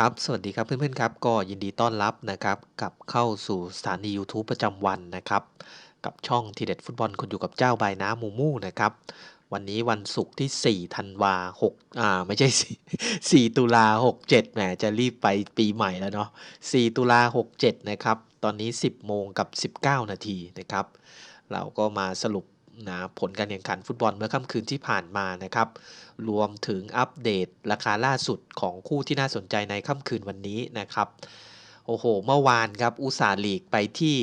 ครับ สวัสดีครับเพื่อนๆครับ ก็ยินดีต้อนรับนะครับกับเข้าสู่สถานียูทูบประจำวันนะครับ กับช่องทีเด็ดฟุตบอลคนอยู่กับเจ้าบายน้ำมูมูนะครับ วันนี้วันศุกร์ที่ 4 ธันวา6อ่าไม่ใช่4 4ตุลา67แหมจะรีบไปปีใหม่แล้วเนาะ 4 ตุลา67 นะครับ ตอนนี้ 10 โมงกับ 19 นาทีนะครับ เราก็มาสรุป นะผลการแข่งขันฟุตบอลเมื่อค่ำคืนที่ผ่านมานะครับ รวมถึงอัปเดตราคาล่าสุดของคู่ที่น่าสนใจในค่ำคืนวันนี้นะครับ โอ้โห เมื่อวานครับอุตสาหลีกไปที่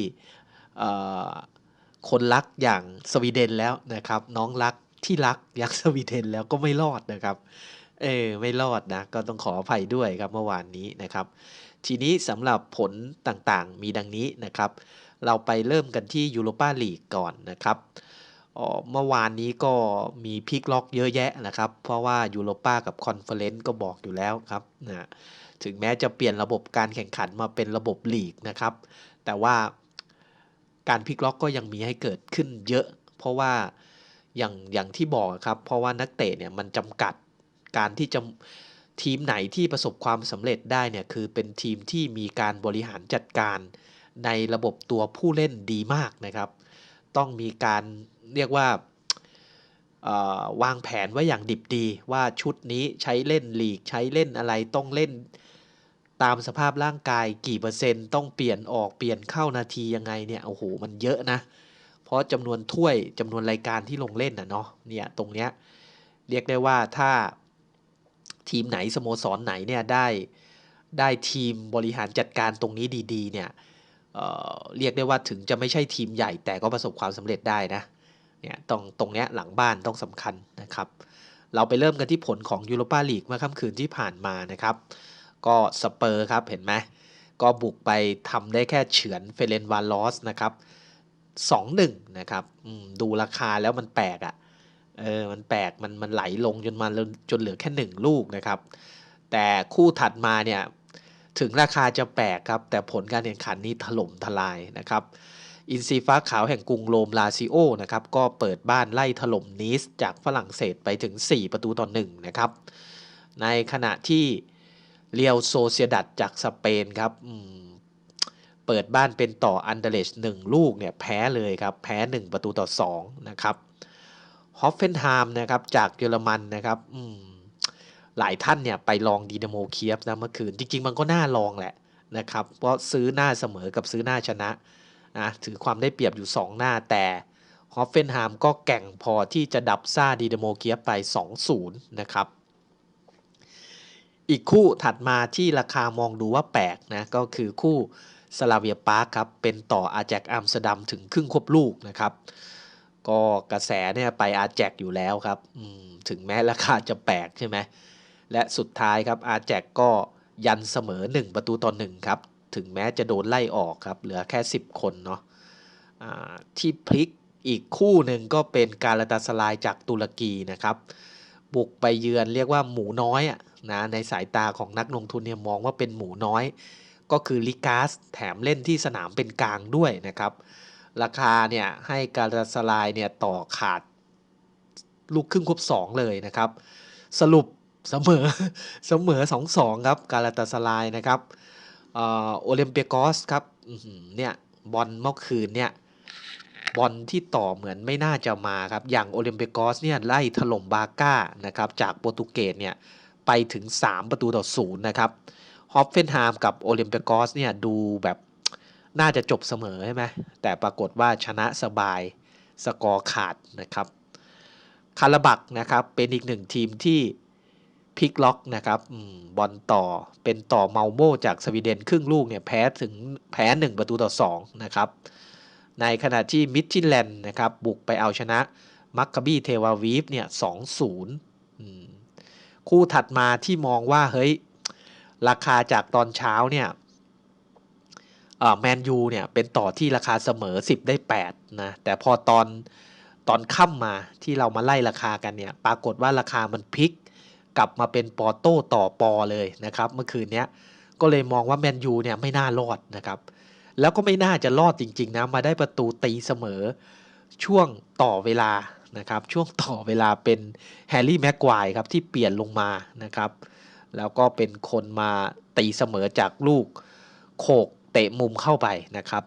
คนรักอย่างสวีเดนแล้วนะครับ น้องรักที่รักยักษ์สวีเดนแล้วก็ไม่รอดนะครับ เออไม่รอดนะ ก็ต้องขออภัยด้วยครับเมื่อวานนี้นะครับ ทีนี้สำหรับผลต่างๆมีดังนี้นะครับ เราไปเริ่มกันที่ยูโรปาลีกก่อนนะครับ เมื่อวานนี้ก็มีพลิกล็อกเยอะแยะนะครับ เพราะว่ายูโรป้ากับคอนเฟอเรนซ์ก็บอกอยู่แล้วครับนะถึงแม้จะเปลี่ยนระบบการแข่งขันมาเป็นระบบลีกนะครับ แต่ว่าการพลิกล็อกก็ยังมีให้เกิดขึ้นเยอะ เพราะว่าอย่างอย่างที่บอกครับ เพราะว่านักเตะเนี่ยมันจำกัดการที่จะทีมไหนที่ประสบความสำเร็จได้เนี่ยคือเป็นทีมที่มีการบริหารจัดการในระบบตัวผู้เล่นดีมากนะครับ ต้องมีการเรียกว่าวางแผนไว้อย่างดิบดี ว่าชุดนี้ใช้เล่นลีกใช้เล่นอะไรต้องเล่น ตามสภาพร่างกายกี่เปอร์เซ็นต์ต้องเปลี่ยนออกเปลี่ยนเข้านาทียังไงเนี่ยโอ้โหมันเยอะนะ เพราะจำนวนถ้วยจำนวนรายการที่ลงเล่นนะเนาะเนี่ยตรงเนี้ยเรียกได้ว่าถ้าทีมไหนสโมสรไหนเนี่ยได้ได้ทีมบริหารจัดการตรงนี้ดี ๆ เนี่ย เรียกได้ว่าถึงจะไม่ใช่ทีมใหญ่แต่ก็ประสบความสำเร็จได้นะเนี่ยตรงตรงเนี้ยหลังบ้านต้องสำคัญนะครับ เราไปเริ่มกันที่ผลของยูโรปาลีกเมื่อค่ำคืนที่ผ่านมานะครับ ก็สเปอร์ครับเห็นไหมก็บุกไปทำได้แค่เฉือนเฟเรนวาลอสนะครับสองหนึ่งนะครับดูราคาแล้วมันแปลกอะ่ะเออมันแปลกมันมันไหลลงจนมาจนเหลือแค่หนึ่งลูกนะครับ แต่คู่ถัดมาเนี่ย ถึงราคาจะแปลกครับ แต่ผลการแข่งขันนี้ถล่มทลายนะครับอินซีฟ้าขาวแห่งกรุงโรมลาซิโอนะครับก็เปิดบ้านไล่ถล่มนีสจากฝรั่งเศสไปถึง 4 ประตูต่อ1นะครับในขณะที่เรียวโซเซียดัดจากสเปนครับเปิดบ้านเป็นต่ออันเดเลชหนึ่งลูกเนี่ยแพ้เลยครับแพ้ 1 ประตูต่อ2นะครับฮอฟเฟนไฮมนะครับจากเยอรมันนะครับอืม หลายท่านเนี่ยไปลองดีนาโมเคียฟนะเมื่อคืน จริง ๆ มันก็น่าลองแหละนะครับเพราะซื้อหน้าเสมอกับซื้อหน้าชนะนะถือความได้เปรียบอยู่ 2 หน้าแต่ฮอฟเฟนไฮมก็แก่งพอที่จะดับซ่าดีนาโมเคียฟไป 2-0 นะครับ อีกคู่ถัดมาที่ราคามองดูว่าแปลกนะก็คือคู่สลาเวียปาร์คครับ เป็นต่ออาแจกอัมสเตอร์ดัมถึงครึ่งควบลูกนะครับ ก็กระแสเนี่ยไปอาแจกอยู่แล้วครับถึงแม้ราคาจะแปลกใช่ไหม และสุดท้ายครับอาแจกก็ยันเสมอ 1 ประตูต่อ1ครับ ถึงแม้จะโดนไล่ออกครับ เหลือแค่ 10 คนเนาะะที่พลิกอีกคู่หนึ่งก็เป็นการาตาสลายจากตุรกีนะครับ บุกไปเยือนเรียกว่าหมูน้อยอะนะในสายตาของนักลงทุนเนี่ยมองว่าเป็นหมูน้อย ก็คือลิกาสแถมเล่นที่สนามเป็นกลางด้วยนะครับ ราคาเนี่ยให้การาสลายเนี่ยต่อขาดลูกครึ่งครบ2เลยนะครับ สรุป เสมอเสมอ2-2ครับการาตาสลายนะครับโอลิมเปียกอสครับเนี่ยบอลเมื่อคืนเนี่ยบอลที่ต่อเหมือนไม่น่าจะมาครับ อย่างโอลิมเปียกอสเนี่ยไล่ถล่มบาก้านะครับจากโปรตุเกสเนี่ยไปถึง 3 ประตูต่อศูนย์นะครับฮอฟเฟนไฮม์กับโอลิมเปียกอสเนี่ยดูแบบน่าจะจบเสมอใช่ไหมแต่ปรากฏว่าชนะสบายสกอร์ขาดนะครับคาราบักนะครับเป็นอีกหนึ่งทีมที่ ลิกล็อกนะครับบอลต่อเป็นต่อเมาโมจากสวีเดนครึ่งลูกเนี่ยแพ้ถึงแพ้1ประตูต่อ2นะครับในขณะที่มิดทิแลนด์นะครับบุกไปเอาชนะมักกะบี้เทวาวีฟเนี่ย2-0คู่ถัดมาที่มองว่าเฮ้ยราคาจากตอนเช้าเนี่ยแมนยูเนี่ยเป็นต่อที่ราคาเสมอ 10 ได้8นะแต่พอตอนตอนค่ำมาที่เรามาไล่ราคากันเนี่ยปรากฏว่าราคามันพลิก กลับมาเป็นปอโต้ต่อปอเลยนะครับ เมื่อคืนนี้ก็เลยมองว่าแมนยูเนี่ยไม่น่ารอดนะครับ แล้วก็ไม่น่าจะรอดจริง ๆ นะ มาได้ประตูตีเสมอช่วงต่อเวลานะครับ ช่วงต่อเวลาเป็นแฮร์รี่แม็กควายครับที่เปลี่ยนลงมานะครับ แล้วก็เป็นคนมาตีเสมอจากลูกโขกเตะมุมเข้าไปนะครับ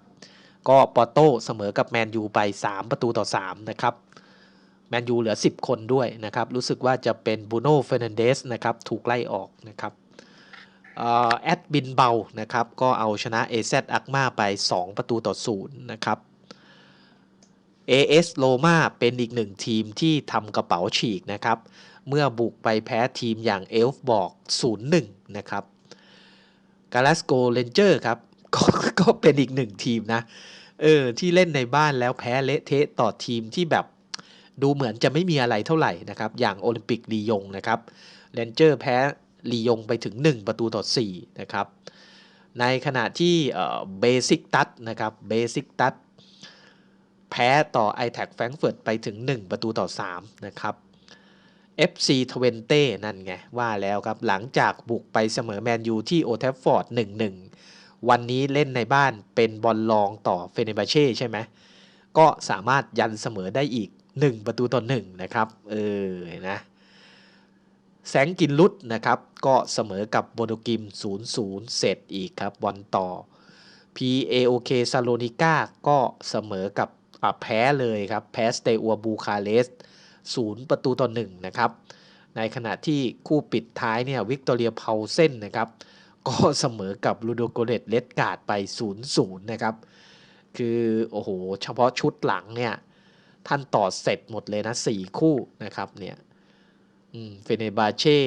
ก็ปอโต้เสมอกับแมนยูไป 3 ประตูต่อ3นะครับ แมนยูเหลือ 10 คนด้วยนะครับ รู้สึกว่าจะเป็นบูโน่เฟรนันเดสนะครับถูกไล่ออกนะครับแอดบินเบานะครับก็เอาชนะ AZ อักมาไป 2 ประตูต่อ0นะครับ AS โลมาเป็นอีกหนึ่งทีมที่ทำกระเป๋าฉีกนะครับ เมื่อบุกไปแพ้ทีมอย่างเอลฟ์บอก 0-1 นะครับกาลาสโกเรนเจอร์ครับกก็เป็นอีกหนึ่งทีมนะเออที่เล่นในบ้านแล้วแพ้เละเทะต่อทีมที่แบบ ดูเหมือนจะไม่มีอะไรเท่าไหร่นะครับ อย่างโอลิมปิกลียงนะครับเรนเจอร์แพ้ลียงไปถึง 1 ประตูต่อ4นะครับ ในขณะที่เบสิกตัดนะครับเบสิกตัดแพ้ต่อ i t แทแฟรงเฟิร์ตไปถึง 1 ประตูต่อ3นะครับ FC 20นั่นไง ว่าแล้วครับ หลังจากบุกไปเสมอแมนยูที่โอเทฟฟอร์ด 1-1 วันนี้เล่นในบ้านเป็นบอลลองต่อเฟเนบาเช่ใช่ไหม ก็สามารถยันเสมอได้อีก 1 ประตูต่อ1นะครับเออนะแสงกินลุดนะครับ ก็เสมอกับโบโดกิม 0-0 เสร็จอีกครับบอลต่อ PAOK ซาโลนิก้าก็เสมอกับแพ้เลยครับ แพ้สเตอัวบูคาเรส0 ประตูต่อ 1 นะครับ ในขณะที่คู่ปิดท้ายเนี่ยวิกตอเรียเพาเส้นนะครับ ก็เสมอกับลูโดโกเรตเลดการ์ดไป 0-0 นะครับ คือ โอ้โห เฉพาะชุดหลังเนี่ย ท่านต่อเสร็จหมดเลยนะ4คู่นะครับเนี่ยเฟเนบาเช่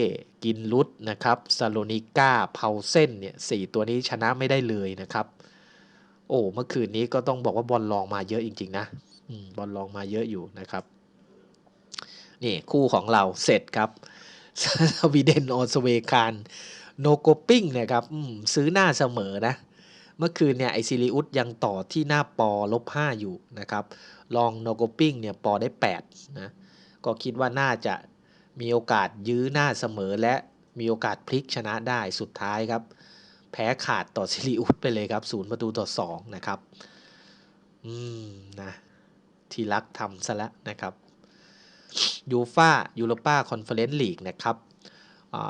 กินลุดนะครับซาโลนิก้าเพาเส้นเนี่ยสตัวนี้ชนะไม่ได้เลยนะครับ โอ้เมื่อคืนนี้ก็ต้องบอกว่าบอลลองมาเยอะจริง ๆ นะบอลลองมาเยอะอยู่นะครับนี่คู่ของเราเสร็จครับสวีเดนออสเวคานโนโกปิ้งนะครับซื้อหน้าเสมอนะ เมื่อคืนเนี่ยไอซิลิอุสยังต่อที่หน้าปอลบ5อยู่นะครับ ลองโนโกปิ้งเนี่ยปอได้8นะก็คิดว่าน่าจะมีโอกาสยื้อหน้าเสมอและมีโอกาสพลิกชนะได้สุดท้ายครับ แพ้ขาดต่อซิลิอุสไปเลยครับศูนย์ประตูต่อ 2 นะครับ อืมนะที่รักทำซะแล้วนะครับยูฟ่ายูโรป้าคอนเฟอเรนซ์ลีกนะครับ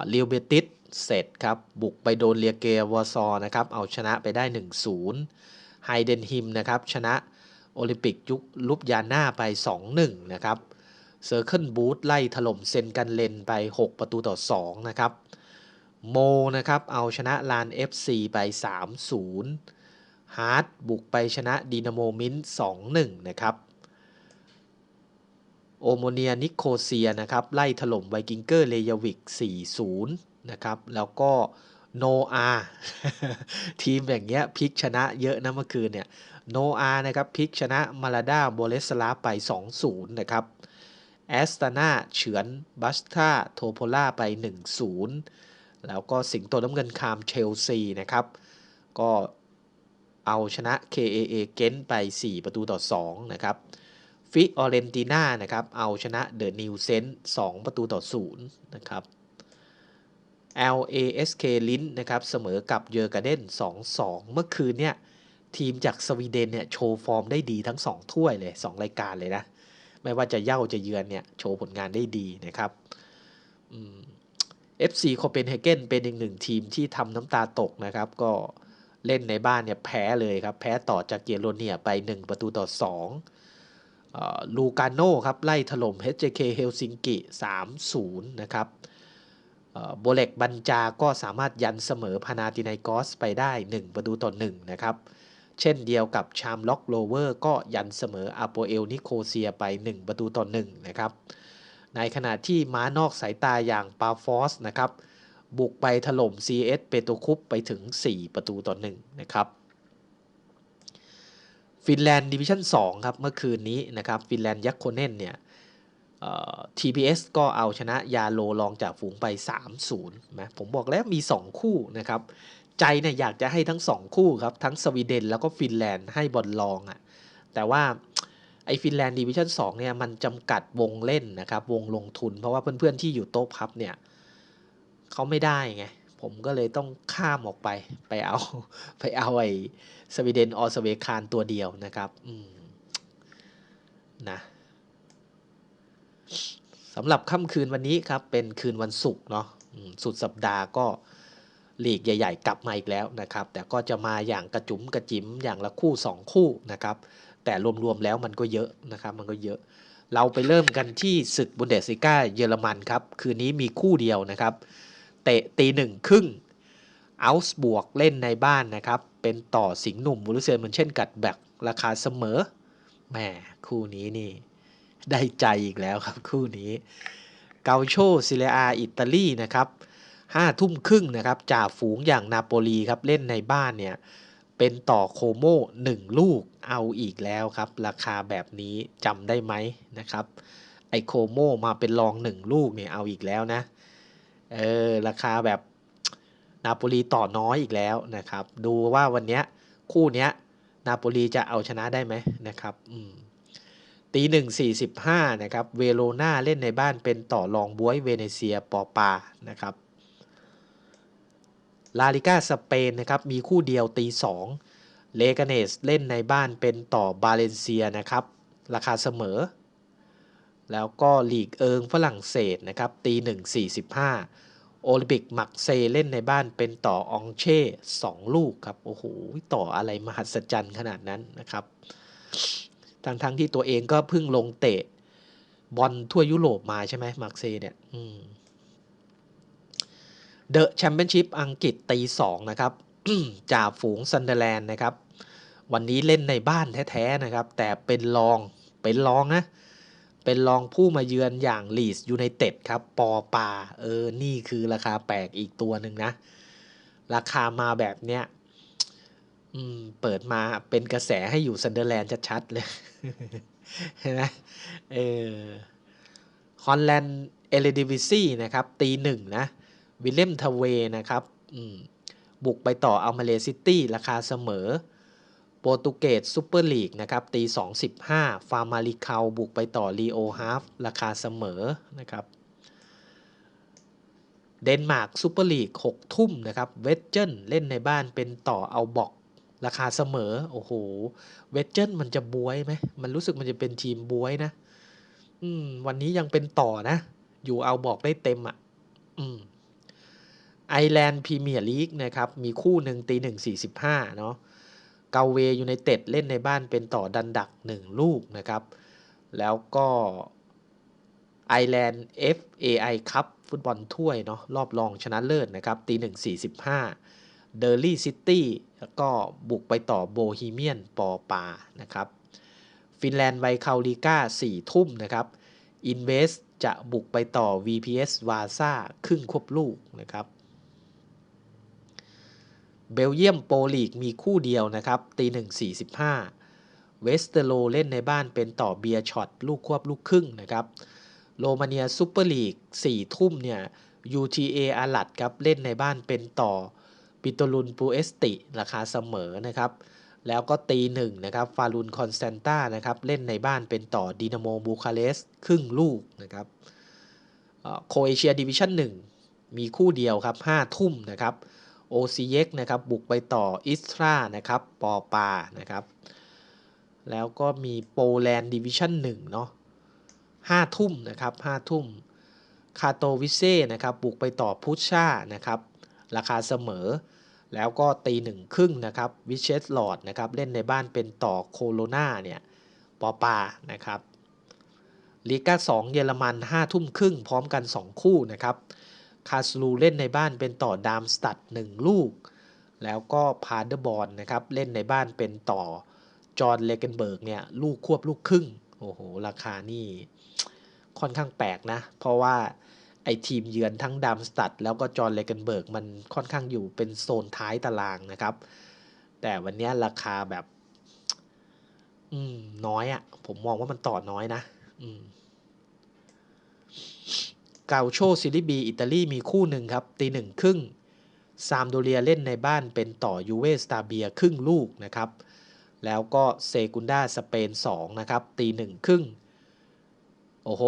เรียวเบติสเสร็จครับ บุกไปโดนเลียเกวอซอนะครับ เอาชนะไปได้ 1-0ไฮเดนฮิมนะครับ ชนะ โอลิมปิกยุคลุบยาน่าไป 2-1 นะครับเซอร์เคิลบูธไล่ถล่มเซนกันเลนไป 6 ประตูต่อ 2 นะครับ โมนะครับ เอาชนะลาน FC ไป 3-0 ฮาร์ดบุกไปชนะดีนาโมมิน2-1 นะครับ โอโมเนียนิโคเซียนะครับ ไล่ถล่มไวกิงเกอร์เลยวิก 4-0 นะครับ แล้วก็โนอาทีมอย่างเงี้ยพลิกชนะเยอะนะเมื่อคืนเนี่ย โนอานะครับพลิกชนะมาลาดาโบเลสลาไป 2-0 นะครับแอสตานาเฉือนบัสตาโทโพล่าไป 1-0 แล้วก็สิงโตน้ำเงินคามเชลซีนะครับ ก็เอาชนะ KAA เกนไป 4 ประตูต่อ 2 นะครับฟิออเรนติน่านะครับ เอาชนะเดอะนิวเซนต์2ประตูต่อ 0 นะครับ LASK ลินนะครับ เสมอกับเยอร์กาเดน2-2 เมื่อคืนเนี่ย ทีมจากสวีเดนเนี่ยโชว์ฟอร์มได้ดีทั้ง 2 ถ้วยเลย 2 รายการเลยนะ ไม่ว่าจะเย่าจะเยือนเนี่ยโชว์ผลงานได้ดีนะครับ FC โคเปนเฮเกนเป็นอีกหนึ่งทีมที่ทำน้ำตาตกนะครับ ก็เล่นในบ้านเนี่ยแพ้เลยครับ แพ้ต่อจากเกียโรเนียไป 1 ประตูต่อ2ลูกาโน่ครับไล่ถล่ม HJK เฮลซิงกิ 3-0 นะครับโบเล็กบัญจาก็สามารถยันเสมอพานาตินกอสไปได้ 1 ประตูต่อ1นะครับ เช่นเดียวกับชามล็อกโลเวอร์ก็ยันเสมออาโปเอลนิโคเซียไป 1 ประตูต่อ1นะครับ ในขณะที่ม้านอกสายตาอย่างปาฟอสนะครับ บุกไปถล่ม CS เปโตคุปไปถึง 4 ประตูต่อ1นะครับฟินแลนด์ดิวิชั่น2ครับเมื่อคืนนี้นะครับฟินแลนด์ยักษ์โคเนนเนี่ย TPS ก็เอาชนะยาโลลองจากฝูงไป 3-0นะผมบอกแล้วมี 2 คู่นะครับ ใจเนี่ยอยากจะให้ทั้ง2คู่ครับ ทั้งสวีเดนแล้วก็ฟินแลนด์ให้บอลลองอะ่ะแต่ว่าไอ้ฟินแลนด์ดิวิชั่น2เนี่ยมันจำกัดวงเล่นนะครับ วงลงทุน เพราะว่าเพื่อนๆที่อยู่โต๊ะพับเนี่ยเขาไม่ได้ไง ผมก็เลยต้องข้ามออกไป ไปเอาไปเอาไอ้สวีเดนออสเวคานตัวเดียวนะครับนะสำหรับค่ำคืนวันนี้ครับ เป็นคืนวันศุกร์เนาะสุดสัปดาห์ก็ ลีกใหญ่ ๆ กลับมาอีกแล้วนะครับ แต่ก็จะมาอย่างกระจุ๋มกระจิ๋มอย่างละคู่ 2 คู่นะครับ แต่รวมๆแล้วมันก็เยอะนะครับ มันก็เยอะ เราไปเริ่มกันที่ศึกบุนเดสลิก้าเยอรมันครับ คืนนี้มีคู่เดียวนะครับ เตะตีหนึ่งครึ่งอัลส์บวกเล่นในบ้านนะครับ เป็นต่อสิงห์หนุ่มบุรุเซียนมันเช่นกัดแบกราคาเสมอแหมคู่นี้นี่ ได้ใจอีกแล้วครับคู่นี้ เกาโชซิเลอาอิตาลีนะครับ ห้าทุ่มครึ่งนะครับจ่าฝูงอย่างนาโปลีครับเล่นในบ้านเนี่ยเป็นต่อโคโม่หนึ่งลูกเอาอีกแล้วครับ ราคาแบบนี้จำได้ไหมนะครับ ไอโคโม่มาเป็นรองหนึ่งลูกเนี่ยเอาอีกแล้วนะเออราคาแบบนาโปลีต่อน้อยอีกแล้วนะครับ ดูว่าวันนี้คู่นี้นาโปลีจะเอาชนะได้ไหมนะครับอืมตีหนึ่งสี่สิบห้านะครับ เวโรนาเล่นในบ้านเป็นต่อรองบวยเวเนเซียปอปานะครับ ลาลิก้าสเปนนะครับมีคู่เดียวตีสองเลกาเนสเล่นในบ้านเป็นต่อบาเลนเซียนะครับ ราคาเสมอ แล้วก็ลีกเอิงฝรั่งเศสนะครับตีหนึ่งสี่สิบห้าโอลิมปิกมักเซเล่นในบ้านเป็นต่อองเช่สองลูกครับ โอ้โห ต่ออะไรมหัศจรรย์ขนาดนั้นนะครับ ทั้งทั้งที่ตัวเองก็เพิ่งลงเตะบอลทั่วยุโรปมาใช่ไหมมักเซเนี่ย เดอะแชมเปี้ยนชิพอังกฤษตีสองนะครับจ่าฝูงซันเดอร์แลนด์นะครับ วันนี้เล่นในบ้านแท้ๆนะครับ แต่เป็นรองเป็นรองนะ เป็นรองผู้มาเยือนอย่างลีสยูไนเต็ดครับ ปอปา เออ นี่คือราคาแปลกอีกตัวหนึ่งนะ ราคามาแบบเนี้ยเปิดมาเป็นกระแสให้อยู่ซันเดอร์แลนด์ชัดๆเลยเห็นไหมเออฮอลแลนด์เอเลดิวิซี่นะครับ ตีหนึ่งนะ วิลเลมทเวนะครับบุกไปต่ออัลมาเลซิตี้ราคาเสมอ โปรตุเกสซูเปอร์ลีกนะครับตี 2.15 ฟาร์มาลิคาบุกไปต่อลีโอฮาฟราคาเสมอนะครับเดนมาร์กซูเปอร์ลีก6ทุ่มนะครับเวสเจนเล่นในบ้านเป็นต่อเอาบอกราคาเสมอ โอ้โห เวสเจนมันจะบวยไหม มันรู้สึกมันจะเป็นทีมบวยนะ อืม วันนี้ยังเป็นต่อนะ อยู่เอาบอกได้เต็มอะ่ะ อืม ไอแลนด์พรีเมียร์ลีกนะครับมีคู่หนึ่งตีหนึ่งสี่สิบห้าเนาะเกาเวยูไนเต็ดเล่นในบ้านเป็นต่อดันดัก1ลูกนะครับ แล้วก็ไอแลนด์ FAI คัพฟุตบอลถ้วยเนาะรอบรองชนะเลิศนะครับตีหนึ่งสี่สิบห้าเดอร์ลี่ซิตี้แล้วก็บุกไปต่อโบฮีเมียนปอปานะครับฟินแลนด์ไวคาลิก้าสี่ทุ่มนะครับอินเวสจะบุกไปต่อ VPS วาซ่าครึ่งควบลูกนะครับ เบลเยียมโปรลีกมีคู่เดียวนะครับตีหนึ่งสี่สิบห้าเวสเตโรเล่นในบ้านเป็นต่อเบียร์ช็อตลูกควบลูกครึ่งนะครับโรมาเนียซูเปอร์ลีกสี่ทุ่มเนี่ย UTA อาลัดครับเล่นในบ้านเป็นต่อปิโตลุนปูเอสติ ราคาเสมอนะครับ แล้วก็ตีหนึ่งนะครับฟารุนคอนสแตนตานะครับเล่นในบ้านเป็นต่อดินาโมบูคาเรสครึ่งลูกนะครับโคเอเชียดิวิชั่นหนึ่งมีคู่เดียวครับห้าทุ่มนะครับ โอซีเกนะครับบุกไปต่ออิสตรานะครับปอปานะครับแล้วก็มีโปแลนด์ดิวิชั่นหนึ่งเนาะห้าทุ่มนะครับห้าทุ่มคาโตวิเซ่นะครับบุกไปต่อพุชชานะครับราคาเสมอ แล้วก็ตีหนึ่งครึ่งนะครับวิเชสลอดนะครับเล่นในบ้านเป็นต่อโคโลนาเนี่ยปอปานะครับลีกาสองเยอรมันห้าทุ่มครึ่งพร้อมกัน 2 คู่นะครับ คาสลูเล่นในบ้านเป็นต่อดามสตัด1ลูก แล้วก็พาเดอร์บอลนะครับเล่นในบ้านเป็นต่อจอร์นเลเกนเบิร์กเนี่ยลูกควบลูกครึ่ง โอ้โห ราคานี่ค่อนข้างแปลกนะ เพราะว่าไอทีมเยือนทั้งดามสตัดแล้วก็จอร์นเลเกนเบิร์กมันค่อนข้างอยู่เป็นโซนท้ายตารางนะครับ แต่วันนี้ราคาแบบ อืม น้อยอะ่ะ ผมมองว่ามันต่อน้อยนะ อืม กาโชซิลิบีอิตาลีมีคู่หนึ่งครับตีหนึ่งครึ่งซามโดเรียเล่นในบ้านเป็นต่อยูเวสตาเบียครึ่งลูกนะครับแล้วก็เซกุนดาสเปน2นะครับตีหนึ่งครึ่งโอ้โห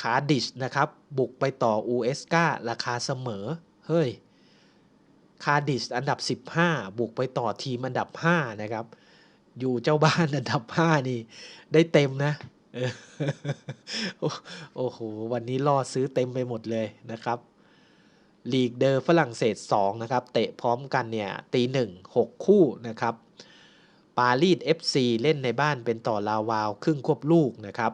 คาดิชนะครับบุกไปต่ออูเอสการาคาเสมอเฮ้ยคาดิชอันดับ 15 บุกไปต่อทีมอันดับ 5 นะครับ อยู่เจ้าบ้านอันดับ 5 นี่ ได้เต็มนะ โอ้โห วันนี้ล่อซื้อเต็มไปหมดเลยนะครับ ลีกเดอร์ฝรั่งเศส 2 นะครับ เตะพร้อมกันเนี่ยตีหนึ่งหกคู่นะครับ ปารีส FC เล่นในบ้านเป็นต่อลาวาว ครึ่งควบลูกนะครับ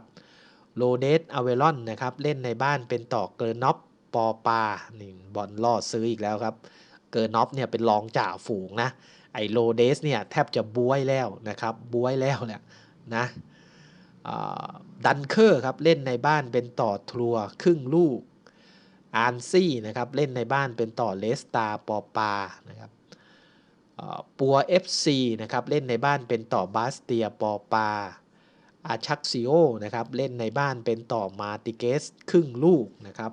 โรเดสอเวลอนนะครับ เล่นในบ้านเป็นต่อเกอร์น็อปปอปานี่บอลล่อซื้ออีกแล้วครับ เกอร์น็อปเนี่ยเป็นรองจ่าฝูงนะ ไอโรเดสเนี่ยแทบจะบวยแล้วนะครับบวยแล้วเนี่ยนะ ดันเคอร์ครับเล่นในบ้านเป็นต่อทรัวครึ่งลูก อาร์ซี่นะครับเล่นในบ้านเป็นต่อเลสตาปอปานะครับปัว FC นะครับเล่นในบ้านเป็นต่อบาสเตียปอปา อาชักซิโอนะครับเล่นในบ้านเป็นต่อมาติเกสครึ่งลูกนะครับ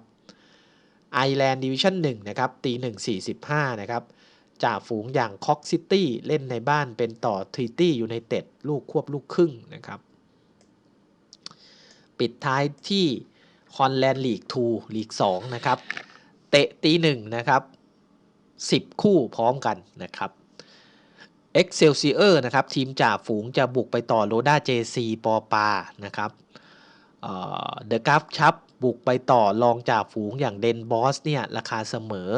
ไอแลนด์ดิวิชั่น1นะครับตี1 45นะครับจ่าฝูงอย่างคอกซิตี้เล่นในบ้านเป็นต่อทรีตี้ยูไนเต็ดลูกควบลูกครึ่งนะครับ ปิดท้ายที่ฮอลแลนด์ลีก2ลีก2นะครับเตะตีหนึ่งนะครับ 10 คู่พร้อมกันนะครับ Excelsior นะครับทีมจ่าฝูงจะบุกไปต่อโรด้าเจซีปอปานะครับเดอะกราฟชับบุกไปต่อรองจ่าฝูงอย่างเดนบอสเนี่ยราคาเสมอ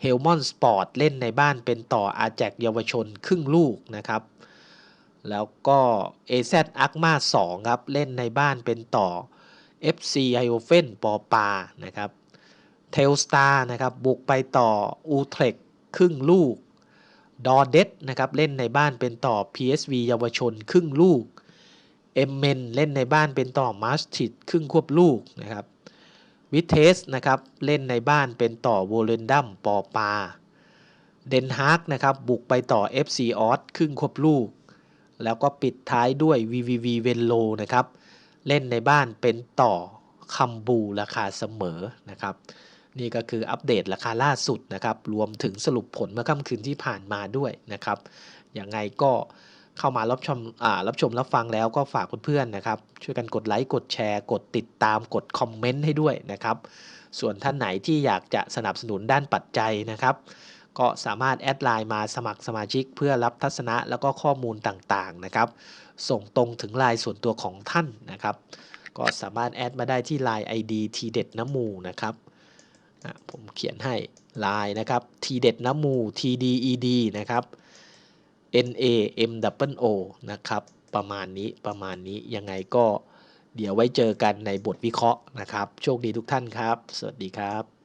เฮลมอนสปอร์ตเล่นในบ้านเป็นต่ออาแจกเยาวชนครึ่งลูกนะครับ แล้วก็ AZ อักมา2ครับ เล่นในบ้านเป็นต่อ FC ไอโอเฟนปอปานะครับเทลสตาร์นะครับ บุกไปต่ออูเทรกครึ่งลูกดอเดสนะครับ เล่นในบ้านเป็นต่อ PSV เยาวชน ครึ่งลูกเอมเมนเล่นในบ้านเป็นต่อมาสติดครึ่งควบลูกนะครับวิเทสนะครับ เล่นในบ้านเป็นต่อโวเลนดัมปอปา เดนฮาร์กนะครับ บุกไปต่อ FC ออสครึ่งควบลูก แล้วก็ปิดท้ายด้วย VVV เวนโลนะครับ เล่นในบ้านเป็นต่อคัมบูราคาเสมอนะครับ นี่ก็คืออัปเดตราคาล่าสุดนะครับ รวมถึงสรุปผลเมื่อค่ำคืนที่ผ่านมาด้วยนะครับยังไงก็เข้ามารับชมรับชมรับฟังแล้วก็ฝากเพื่อนๆนะครับ ช่วยกันกดไลค์ กดแชร์ กดติดตาม กดคอมเมนต์ให้ด้วยนะครับ ส่วนท่านไหนที่อยากจะสนับสนุนด้านปัจจัยนะครับ ก็สามารถแอดไลน์มาสมัครสมาชิกเพื่อรับทัศนะแล้วก็ข้อมูลต่างๆนะครับ ส่งตรงถึงไลน์ส่วนตัวของท่านนะครับ ก็สามารถแอดมาได้ที่ Line ID ทีเด็ดน้ำมูนะครับผมเขียนให้ไลน์นะครับทีเด็ดน้ำมู TDED นะครับ N A M W O นะครับประมาณนี้ประมาณนี้ยังไงก็เดี๋ยวไว้เจอกันในบทวิเคราะห์นะครับ โชคดีทุกท่านครับ สวัสดีครับ